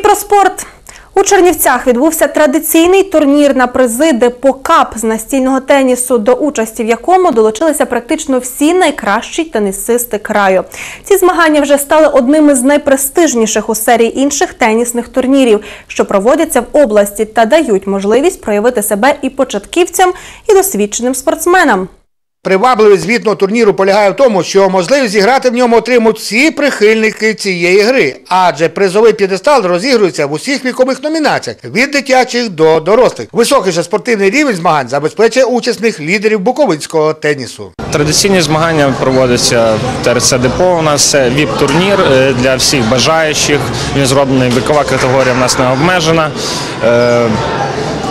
про спорт. У Чернівцях відбувся традиційний турнір на призи Депокап з настільного тенісу, до участі в якому долучилися практично всі найкращі тенісисти краю. Ці змагання вже стали одним із найпрестижніших у серії інших тенісних турнірів, що проводяться в області та дають можливість проявити себе і початківцям, і досвідченим спортсменам. Привабливість звітного турніру полягає в тому, що можливість зіграти в ньому отримують всі прихильники цієї гри, адже призовий п'єдестал розігрується в усіх вікових номінаціях від дитячих до дорослих. Високий же спортивний рівень змагань забезпечує учасних лідерів буковинського тенісу. Традиційні змагання проводяться в ТРЦ Депо. У нас це ВІП-турнір е, для всіх бажаючих. Він зроблений вікова категорія в нас не обмежена.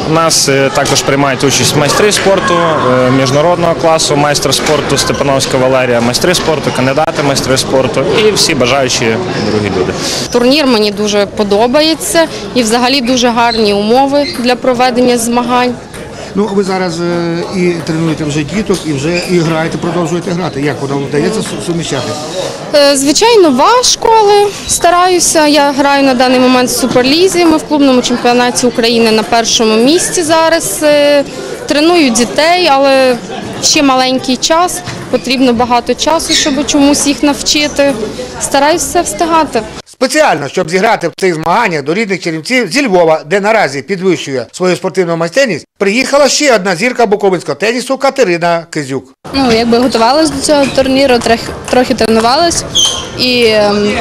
Нас е, також приймають участь майстри спорту е, міжнародного класу, майстер спорту Степановська Валерія, майстри спорту, кандидати майстри спорту і всі бажаючі другі люди. Турнір мені дуже подобається і взагалі дуже гарні умови для проведення змагань. Ну ви зараз е, і тренуєте вже діток, і вже і граєте, продовжуєте грати. Як воно вдається суміщати? Е, Звичайно, важко, але стараюся. Я граю на даний момент в суперлізі. Ми в клубному чемпіонаті України на першому місці зараз. Е, Треную дітей, але ще маленький час. Потрібно багато часу, щоб чомусь їх навчити. Стараюся все встигати. Спеціально, щоб зіграти в цих змаганнях до рідних чернівців зі Львова, де наразі підвищує свою спортивну майстерність, приїхала ще одна зірка буковинського тенісу Катерина Кизюк. Ну, якби готувалась до цього турніру, трохи, трохи тренувалась і ем,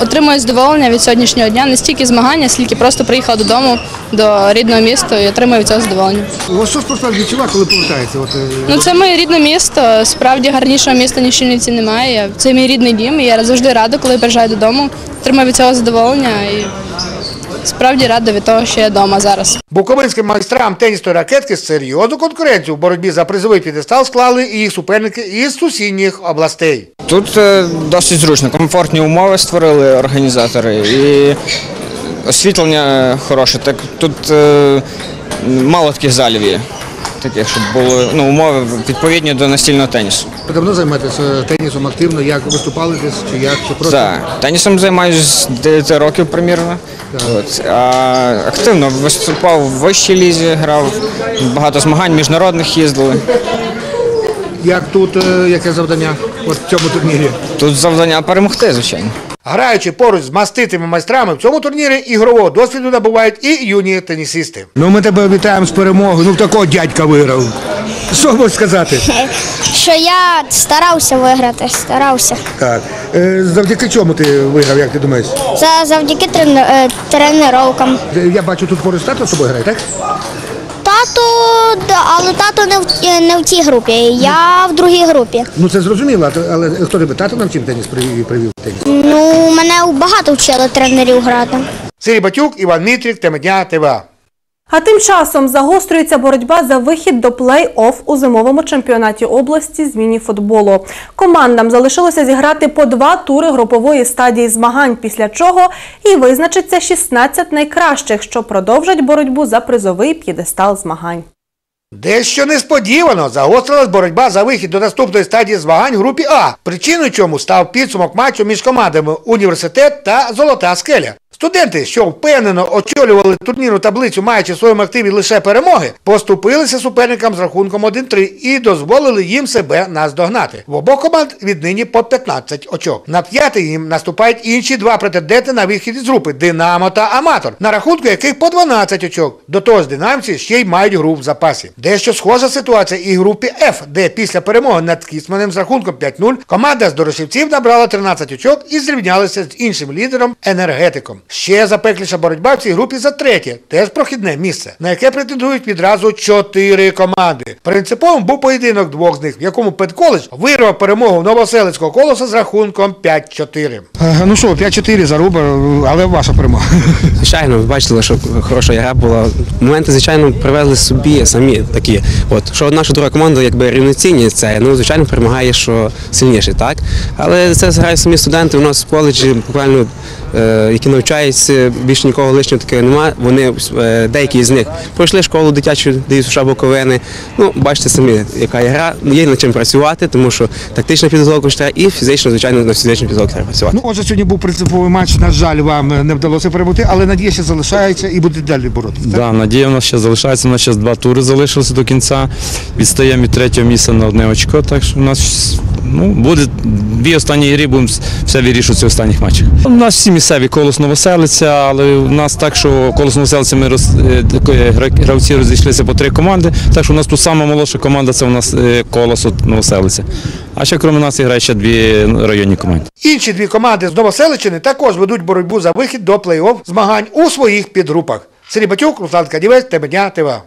отримую задоволення від сьогоднішнього дня не стільки змагання, скільки просто приїхала додому до рідного міста і отримую від цього задоволення. Ось що спортсмен відчуває, коли повертається? От, е, Ну, це моє рідне місто. Справді гарнішого міста, ніж Чернівці немає. Це мій рідний дім, і я завжди рада, коли приїжджаю додому. Отримую від цього задоволення і справді рада від того, що я вдома зараз. Буковинським майстрам тенісної ракетки серйозну конкуренцію в боротьбі за призовий підестал склали і їх суперники із сусідніх областей. Тут е, досить зручно, комфортні умови створили організатори і освітлення хороше. Так тут е, мало таких залів є, таких, щоб були ну, умови відповідні до настільного тенісу. Ви давно займаєтеся тенісом активно, як виступали десь чи як, чи просто Так, тенісом займаюся з 9 років примірно. От. А активно виступав в вищій лізі, грав, багато змагань міжнародних їздили. як тут, е, яке завдання от в цьому турнірі? Тут завдання перемогти, звичайно. Граючи поруч з маститими майстрами в цьому турнірі ігрового досвіду набувають і юні тенісисти. Ну ми тебе вітаємо з перемогою. Ну такого дядька виграв. Що можеш сказати? що я старався виграти, старався. Так. Е, завдяки чому ти виграв, як ти думаєш? Завдяки трен... е, тренуванням. Я бачу, тут поруч тато з тобою грає, так? Тато, але тато не в, е, не в тій групі, я в другій групі. Ну це зрозуміло, але хто тебе тато навчив теніс привів, привів теніс? Ну, мене багато вчили тренерів грати. Сирій Батюк, Іван Мітрік, тема дня ТВА. А тим часом загострюється боротьба за вихід до плей-офф у зимовому чемпіонаті області з міні-футболу. Командам залишилося зіграти по два тури групової стадії змагань, після чого і визначиться 16 найкращих, що продовжать боротьбу за призовий п'єдестал змагань. Дещо несподівано загострилась боротьба за вихід до наступної стадії змагань групі А, причиною чому став підсумок матчу між командами Університет та Золота скеля. Студенти, що впевнено очолювали турнірну таблицю, маючи в своєму активі лише перемоги, поступилися суперникам з рахунком 1-3 і дозволили їм себе наздогнати. В обох команд віднині по 15 очок. На п'ятий їм наступають інші два претенденти на вихід із групи Динамо та Аматор, на рахунку яких по 12 очок. До того ж, динамці ще й мають гру в запасі. Дещо схожа ситуація і групі F, де після перемоги над Кісманем з рахунком 5-0 команда з Дорошівців набрала 13 очок і зрівнялася з іншим лідером енергетиком. Ще запекліша боротьба в цій групі за третє, теж прохідне місце, на яке претендують відразу чотири команди. Принциповим був поєдинок двох з них, в якому Петколедж вирвав перемогу новоселицького колоса з рахунком 5-4. Ну що, 5-4 заруба, але ваша перемога. Звичайно, ви бачили, що хороша гра була. Моменти, звичайно, привезли собі самі такі. От що одна, що друга команда, якби рівноцінні це, ну звичайно, перемагає, що сильніший, так? Але це грають самі студенти. У нас в коледжі буквально, е, які навчаються. більше нікого лишнього такого немає. Вони е, деякі з них пройшли школу дитячу ДЮСШ Буковини. Ну, бачите самі, яка є гра. Є над чим працювати, тому що тактична підготовка треба і фізично, звичайно, на фізичну підготовку треба працювати. Ну, отже, сьогодні був принциповий матч. На жаль, вам не вдалося перемогти, але надія ще залишається і буде далі боротися. так? Да, надія в нас ще залишається. У нас ще два тури залишилося до кінця. Відстаємо від третього місця на одне очко. Так що у нас ну, буде дві останні грі, будемо все вирішувати в останніх матчах. У нас всі місцеві колос Новоселиця, але у нас так, що колос Новоселиця ми роз, е, гравці розійшлися по три команди. Так що у нас тут сама молодша команда це у нас е, колос от Новоселиця. А ще крім нас грає ще дві районні команди. Інші дві команди з Новоселичини також ведуть боротьбу за вихід до плей-офф змагань у своїх підгрупах. Сергій Батюк, Руслан Кадівець, Теменя, ТВА.